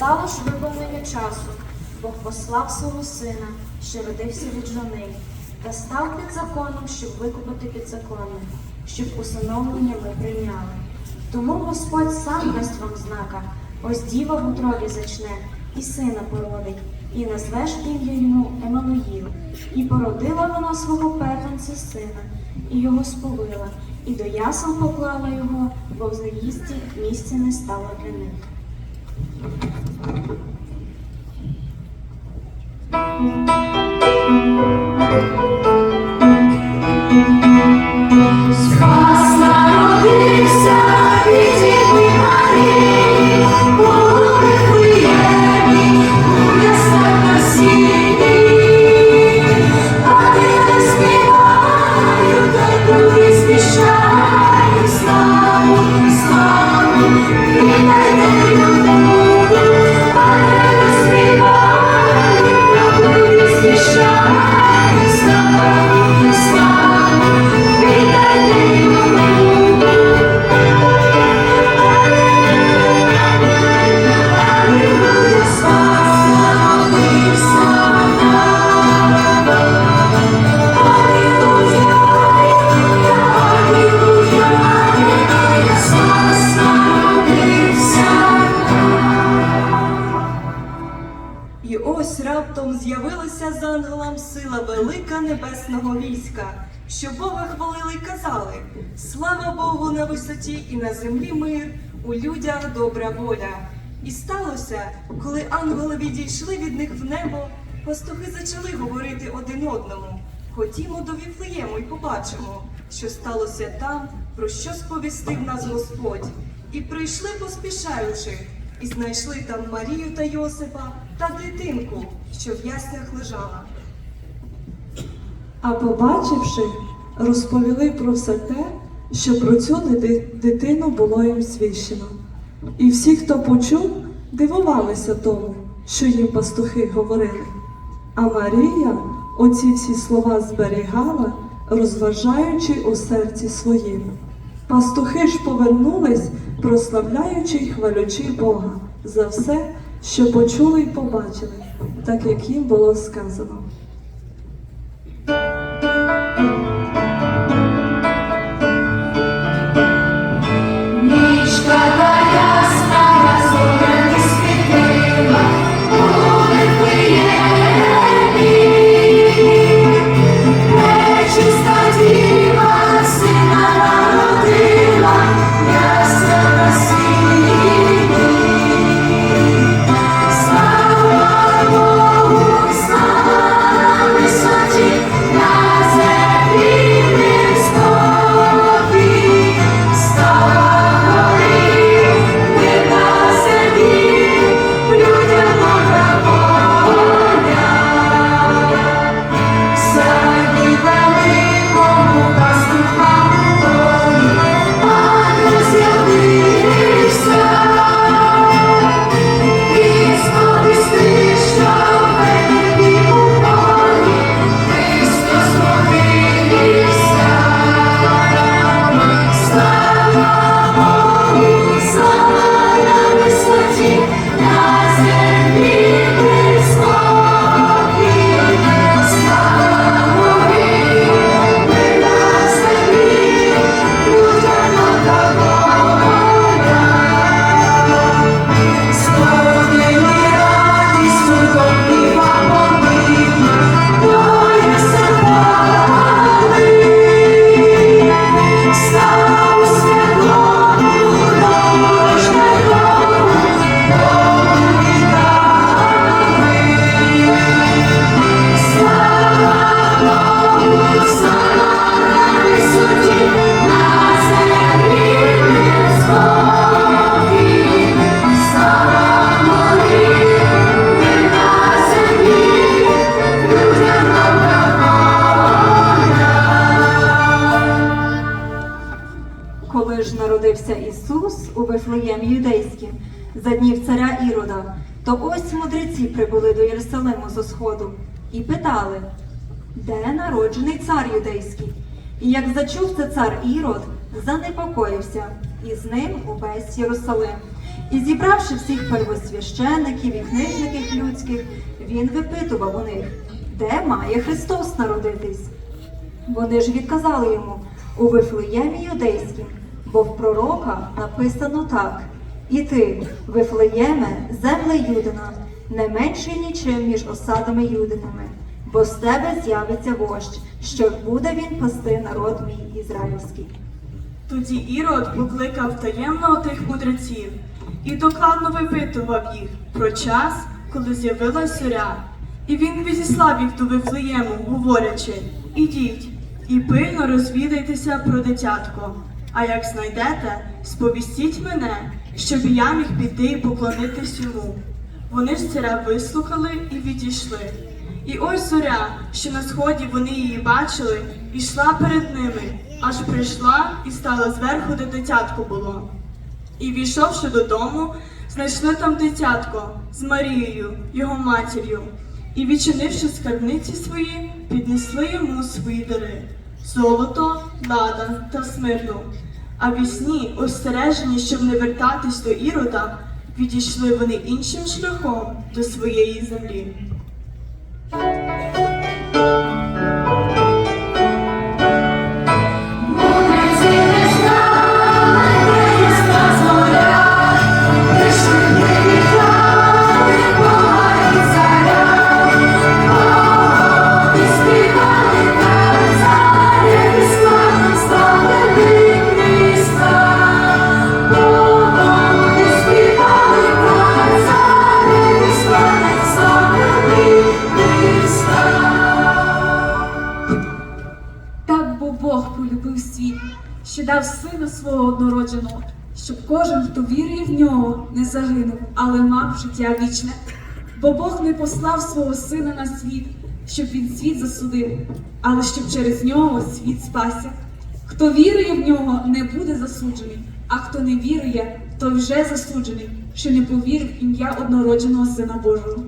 як настало ж виповнення часу, Бог послав свого сина, що родився від жони, та став під законом, щоб викупити підзаконне, щоб усиновлення ми прийняли. Тому Господь сам дасть вам знака, ось діва в утробі зачне, і сина породить, і назвеш ім'я йому Еммануїл. І породила вона свого первенця сина, і його сповила, і до ясел поклала його, бо в заїзді місця не стало для них. Спас народився від Діви Марії, війська, що Бога хвалили й казали: Слава Богу на висоті і на землі мир, у людях добра воля. І сталося, коли ангели відійшли від них в небо, пастухи зачали говорити один одному. Ходімо до Віфлеєму й побачимо, що сталося там, про що сповістив нас Господь. І прийшли поспішаючи, і знайшли там Марію та Йосипа та дитинку, що в яснях лежала. А побачивши, розповіли про все те, що про цю дитину було їм свідчено. І всі, хто почув, дивувалися тому, що їм пастухи говорили. А Марія оці всі слова зберігала, розважаючи у серці своїм. Пастухи ж повернулись, прославляючи й хвалючи Бога за все, що почули й побачили, так як їм було сказано. Коли ж народився Ісус у Вифлеємі юдейським за днів царя Ірода, то ось мудреці прибули до Єрусалиму зо сходу і питали, де народжений цар юдейський? І як зачув це цар Ірод, занепокоївся, і з ним увесь Єрусалим. І зібравши всіх первосвящеників і книжників людських, він випитував у них, де має Христос народитись. Вони ж відказали йому у Вифлеємі юдейським, бо в пророка написано так: І ти, Вифлеєме, земле Юдина, не менший нічим між осадами Юдинами, бо з тебе з'явиться вождь, що буде він пасти народ мій ізраїльський. Тоді Ірод покликав таємно тих мудреців і докладно випитував їх про час, коли з'явилась зоря. І він відіслав їх до Вифлеєму, говорячи: Ідіть і пильно розвідайтеся про дитятко. А як знайдете, сповістіть мене, щоб я міг піти і поклонитись йому. Вони ж царя вислухали і відійшли. І ось зоря, що на сході вони її бачили, ішла перед ними, аж прийшла і стала зверху, де дитятко було. І війшовши додому, знайшли там дитятко з Марією, його матір'ю, і, відчинивши скарбниці свої, піднесли йому свої дари золото, лада та смирну. А вісні, остережені, щоб не вертатись до Ірода, відійшли вони іншим шляхом до своєї землі. Дав сина свого однородженого, щоб кожен, хто вірує в нього, не загинув, але мав життя вічне. Бо Бог не послав свого сина на світ, щоб він світ засудив, але щоб через нього світ спасся. Хто вірує в нього, не буде засуджений, а хто не вірує, той вже засуджений, що не повірив ім'я однородженого Сина Божого.